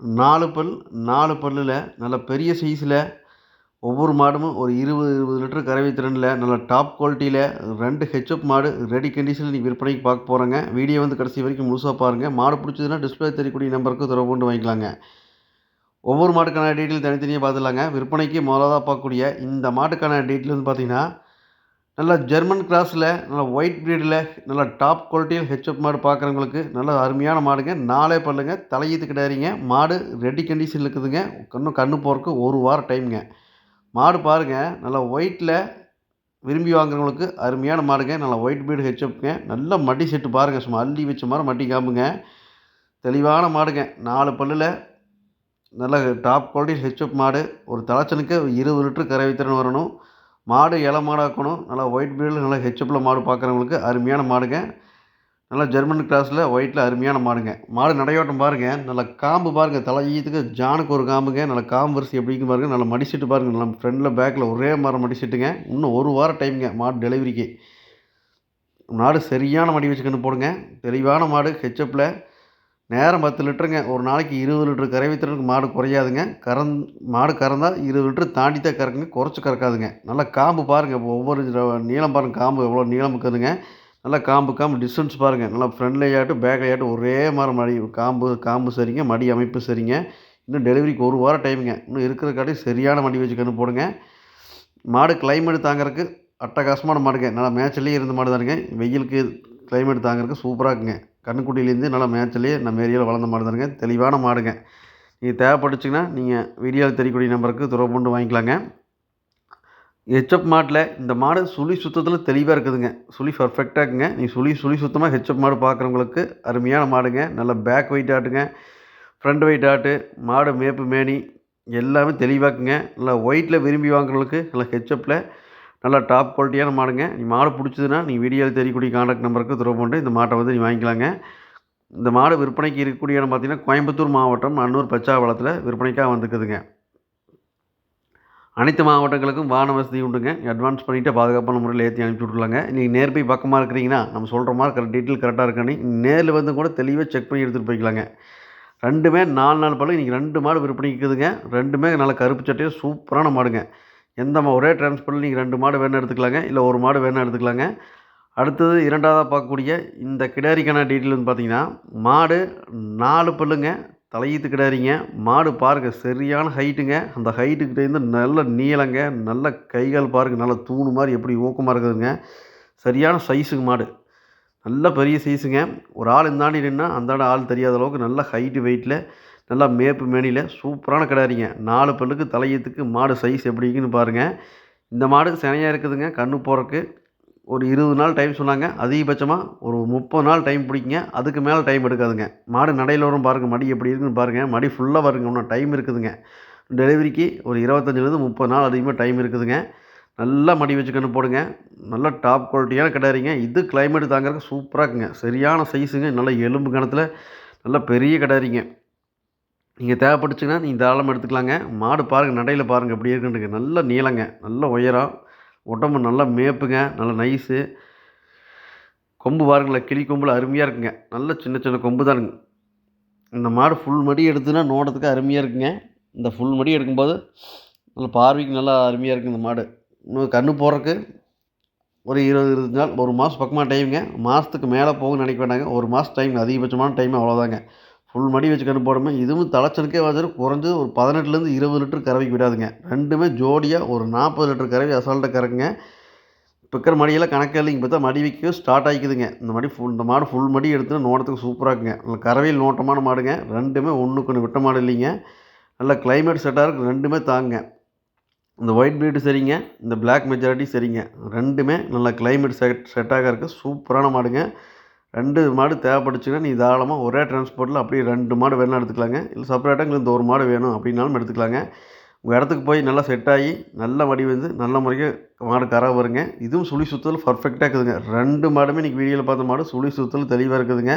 நாலு பல் நாலு பல்லில் நல்ல பெரிய சைஸில் ஒவ்வொரு மாடும் ஒரு இருபது இருபது லிட்டர் கறவை திறனில் நல்ல டாப் குவாலிட்டியில் ரெண்டு ஹெச்எப் மாடு ரெடி கண்டிஷனில் நீங்கள் விற்பனைக்கு பார்க்க போகிறோங்க வீடியோ வந்து கடைசி வரைக்கும் முழுசாக பாருங்கள் மாடு பிடிச்சதுன்னா டிஸ்பிளே தெரியக்கூடிய நம்பருக்கு தொடர்பு கொண்டு வாங்கிக்கலாங்க. ஒவ்வொரு மாட்டுக்கான டீட்டெயில் தனித்தனியாக பார்த்துலாங்க விற்பனைக்கு முதலாக பார்க்கக்கூடிய இந்த மாட்டுக்கான டீட்டெயில் வந்து பார்த்திங்கன்னா நல்லா ஜெர்மன் கிராஸில் நல்லா ஒயிட் ப்ரீடில் நல்லா டாப் குவாலிட்டியில் ஹெச்எப் மாடு பார்க்குறவங்களுக்கு நல்ல அருமையான மாடுங்க. நாளே பல்லுங்க தலையீத்து கிடையாதுங்க மாடு ரெடி கண்டிஷனில் இருக்குதுங்க. இன்னும் கண்ணு போகிறக்கு ஒரு வாரம் டைமுங்க மாடு பாருங்கள் நல்லா ஒயிட்டில் விரும்பி வாங்குறவங்களுக்கு அருமையான மாடுங்க. நல்லா ஒயிட் பீடு ஹெச்எப்ங்க நல்ல மட்டி செட்டு பாருங்கள் சும்மா அள்ளி வச்ச மாதிரி மட்டி காம்புங்க. தெளிவான மாடுங்க. நாலு பல்லில் நல்ல டாப் குவாலிட்டி ஹெச்எப் மாடு. ஒரு தலைச்சனுக்கு இருபது லிட்டர் கரை வைத்திறன் வரணும். மாடு இலை மாடாக்கணும் நல்லா ஒயிட் பீல்டு நல்லா ஹெச்எப்பில் மாடு பார்க்குறவங்களுக்கு அருமையான மாடுங்க. நல்லா ஜெர்மன் கிளாஸில் ஒயிட்டில் அருமையான மாடுங்க. மாடு நடையோட்டம் பாருங்கள் நல்லா காம்பு பாருங்கள் தலையீத்துக்கு ஜானுக்கு ஒரு காம்புங்க. நல்லா காம்பு வரிசை எப்படிங்க பாருங்கள் நல்லா மடிச்சிட்டு பாருங்கள் நல்லா ஃப்ரெண்டில் பேக்கில் ஒரே மரம் மடிச்சிட்டுங்க இன்னும் ஒரு வாரம் டைமுங்க மாடு டெலிவரிக்கு மாடு சரியான மடி வச்சுக்கன்னு போடுங்க. தெளிவான மாடு ஹெச்எப்பில் நேரம் பத்து லிட்டருங்க. ஒரு நாளைக்கு இருபது லிட்டர் கரைவித்திறனுக்கு மாடு குறையாதுங்க. கறந் மாடு கறந்தால் இருபது லிட்ரு தாண்டி தான் கறக்குங்க. குறைச்சி கறக்காதுங்க. நல்லா காம்பு பாருங்கள் ஒவ்வொரு நீளம் பாருங்கள் காம்பு எவ்வளோ நீளம் இருக்குதுங்க. நல்லா காம்பு காம்பு டிஸ்டன்ஸ் பாருங்கள் நல்லா ஃப்ரண்ட்லேயாட்டு பேக்லையாட்டு ஒரே மாதிரி மடி காம்பு காம்பு சரிங்க. மடி அமைப்பு சரிங்க. இன்னும் டெலிவரிக்கு ஒரு வாரம் டைமுங்க இன்னும் இருக்கிற காட்டி சரியான மடி வச்சு கன்று போடுங்க. மாடு கிளைமேட் தாங்கிறதுக்கு அட்டகாசமான மாடுங்க. நல்லா மேட்ச்லேயே இருந்த மாடு தானுங்க வெயிலுக்கு கிளைமேட் தாங்கிறதுக்கு சூப்பராக இருக்குங்க. கண்ணுக்குட்டிலேருந்து நல்லா மேய்ச்சலே நம்ம ஏரியாவில் வளர்ந்த மாடு தானுங்க. தெளிவான மாடுங்க. நீங்கள் தேவைப்பட்டுச்சிங்கன்னா நீங்கள் வீடியோவில் தெரியக்கூடிய நம்பருக்கு தொடர்பு கொண்டு வாங்கிக்கலாங்க. ஹெச்எப் மாட்டில் இந்த மாடு சுழி சுத்தத்தில் தெளிவாக இருக்குதுங்க. சுழி பர்ஃபெக்டாக இருக்குங்க. நீ சுழி சுழி சுத்தமாக ஹெச்எப் மாடு பார்க்குறவங்களுக்கு அருமையான மாடுங்க. நல்ல பேக் வெயிட் ஆட்டுங்க. ஃப்ரண்ட் வெயிட் ஆட்டு மாடு மேப்பு மேனி எல்லாமே தெளிவாக்குங்க நல்லா ஒயிட்டில் விரும்பி வாங்குறவங்களுக்கு நல்லா ஹெச்எப்பில் நல்லா டாப் குவாலிட்டியான மாடுங்க. நீ மாடு பிடிச்சதுன்னா நீ வீடியோவில் தெரியக்கூடிய காண்டாக்ட் நம்பருக்கு தொடர்பு கொண்டு இந்த மாட்டை வந்து நீ வாங்கிக்கலாங்க. இந்த மாடு விற்பனைக்கு இருக்கக்கூடிய இடம் பார்த்தீங்கன்னா கோயம்புத்தூர் மாவட்டம் அன்னூர் பச்சாவளத்தில் விற்பனைக்காக வந்துக்குதுங்க அனைத்து மாவட்டங்களுக்கும் வாகன வசதி உண்டுங்க. அட்வான்ஸ் பண்ணிவிட்டு பாதுகாப்பான முறையில் ஏற்றி அனுப்பிச்சி விட்ருலாங்க நீங்கள் நேர் போய் பக்கமாக இருக்கிறீங்கன்னா நம்ம சொல்கிற மாதிரி கரெக்ட் டீட்டெயில் கரெக்டாக இருக்கானே நேரில் வந்து கூட தெளிவாக செக் பண்ணி எடுத்துகிட்டு போய்க்கலாங்க. ரெண்டுமே நாலு நாள் பழம் இன்றைக்கி ரெண்டு மாடு விற்பனைக்குதுங்க ரெண்டுமே நல்ல கருப்பு சட்டையாக சூப்பரான மாடுங்க. எந்த ஒரே டிரான்ஸ்போர்ட்டில் நீங்கள் ரெண்டு மாடு வேணால் எடுத்துக்கலாங்க இல்லை ஒரு மாடு வேணால் எடுத்துக்கலாங்க. அடுத்தது இரண்டாவதாக பார்க்கக்கூடிய இந்த கிடாரிக்கான டீட்டெயில் வந்து பார்த்தீங்கன்னா மாடு நாலு பல்லுங்க தலையீத்து கிடாரிங்க. மாடு பாருங்கள் சரியான ஹைட்டுங்க அந்த ஹைட்டுக்கிட்டேருந்து நல்ல நீளங்க நல்ல கைகால் பாருங்கள் நல்ல தூணு மாதிரி எப்படி ஊக்கமாக இருக்குதுங்க. சரியான சைஸுங்க மாடு. நல்ல பெரிய சைஸுங்க ஒரு ஆள் இந்தாண்டி நின்னால் அந்தாண்ட ஆள் தெரியாத அளவுக்கு நல்ல ஹைட்டு வெயிட்டில் நல்லா மேப்பு மேனியில் சூப்பரான கிடாரிங்க நாலு பல்லுக்கு தலையத்துக்கு மாடு சைஸ் எப்படிங்கன்னு பாருங்கள் இந்த மாடு சினையாக இருக்குதுங்க கண்ணு போகிறக்கு ஒரு இருபது நாள் டைம் சொன்னாங்க. அதிகபட்சமாக ஒரு முப்பது நாள் டைம் பிடிக்குங்க. அதுக்கு மேலே டைம் எடுக்காதுங்க. மாடு நடையில் வரும் பாருங்கள் மடி எப்படி இருக்குன்னு பாருங்கள் மடி ஃபுல்லாக வருங்க இன்னும் டைம் இருக்குதுங்க. டெலிவரிக்கு ஒரு இருபத்தஞ்சிலேருந்து முப்பது நாள் அதிகமாக டைம் இருக்குதுங்க. நல்லா மடி வச்சு கன்று போடுங்க. நல்லா டாப் குவாலிட்டியான கிடாரிங்க இது கிளைமேட் தாங்கிறதுக்கு சூப்பராக இருக்குங்க. சரியான சைஸுங்க நல்லா எலும்பு கணத்தில் நல்லா பெரிய கிடாரிங்க நீங்கள் தேவைப்பட்டுச்சுன்னா நீங்கள் தாராளமாக எடுத்துக்கலாங்க. மாடு பாருங்கள் நடையில் பாருங்கள் எப்படி இருக்குன்ட்டுங்க நல்ல நீளங்க நல்ல உயரம் உடம்பு நல்லா மேப்புங்க நல்ல நைஸு கொம்பு பாருங்களேன் கிளி கொம்பில் அருமையாக இருக்குங்க. நல்ல சின்ன சின்ன கொம்பு தானுங்க. இந்த மாடு ஃபுல் மடி எடுத்துன்னா நோடத்துக்கு அருமையாக இருக்குங்க. இந்த ஃபுல் மடி எடுக்கும்போது நல்ல பார்வைக்கு நல்லா அருமையாக இருக்குது இந்த மாடு. இன்னும் கன்று போடுறக்கு ஒரு இருபது இருபது நாள் ஒரு மாதம் பக்கமாக டைமுங்க மாதத்துக்கு மேலே போகும்னு நினைக்க வேண்டாங்க. ஒரு மாதம் டைம் அதிகபட்சமான டைம் அவ்வளோதாங்க ஃபுல் மடி வச்சு கன்று போடாமல் இதுவும் தலைச்சனுக்கே வந்து குறைஞ்சது ஒரு பதினெட்டுலேருந்து இருபது லிட்டர் கறவைக்கு விடாதுங்க. ரெண்டுமே ஜோடியாக ஒரு நாற்பது லிட்டர் கறவை அசால்ட்டாக கறக்குங்க. இப்போ இருக்கிற மடியெல்லாம் கணக்கு இல்லைங்க. பார்த்தா மடி வைக்க ஸ்டார்ட் ஆகிக்குதுங்க. இந்த மடி ஃபுல் இந்த மாடு ஃபுல் மடி எடுத்துன்னு நோட்டத்துக்கு சூப்பராக இருக்குங்க. நல்ல கறவையில் நோட்டமான மாடுங்க. ரெண்டுமே ஒன்றுக்கு ஒன்று விட்ட மாடு இல்லைங்க. நல்ல கிளைமேட் செட்டாக இருக்குது ரெண்டுமே தாங்க. இந்த ஒயிட் ப்ரீடு சரிங்க. இந்த பிளாக் மெஜாரிட்டி சரிங்க. ரெண்டுமே நல்ல கிளைமேட் செட் செட்டாக இருக்குது சூப்பரான மாடுங்க. ரெண்டு மாடு தேவைப்பட்டுச்சுன்னா நீ தாராளமாக ஒரே டிரான்ஸ்போர்ட்டில் அப்படியே ரெண்டு மாடு வேணால் எடுத்துக்கலாங்க. இல்லை செப்பரேட்டாக எங்களுக்கு இந்த ஒரு மாடு வேணும் அப்படின்னாலும் எடுத்துக்கலாங்க. உங்கள் இடத்துக்கு போய் நல்லா செட் ஆகி நல்ல வடி வந்து நல்ல முறைக்கு மாடு கரை வருங்க. இதுவும் சுழி சுத்தல் பர்ஃபெக்டாக இருக்குதுங்க. ரெண்டு மாடுமே இன்றைக்கி வீடியோவில் பார்த்த மாடு சுழி சுத்தல் தெளிவாக இருக்குதுங்க.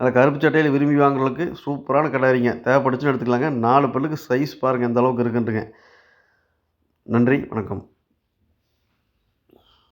அந்த கருப்பு சட்டையில் விரும்பி வாங்குறதுக்கு சூப்பரான கடாரிங்க தேவைப்படுச்சுன்னு எடுத்துக்கலாங்க. நாலு பல்லுக்கு சைஸ் பாருங்கள் எந்த அளவுக்கு இருக்குன்ட்டுங்க நன்றி வணக்கம்.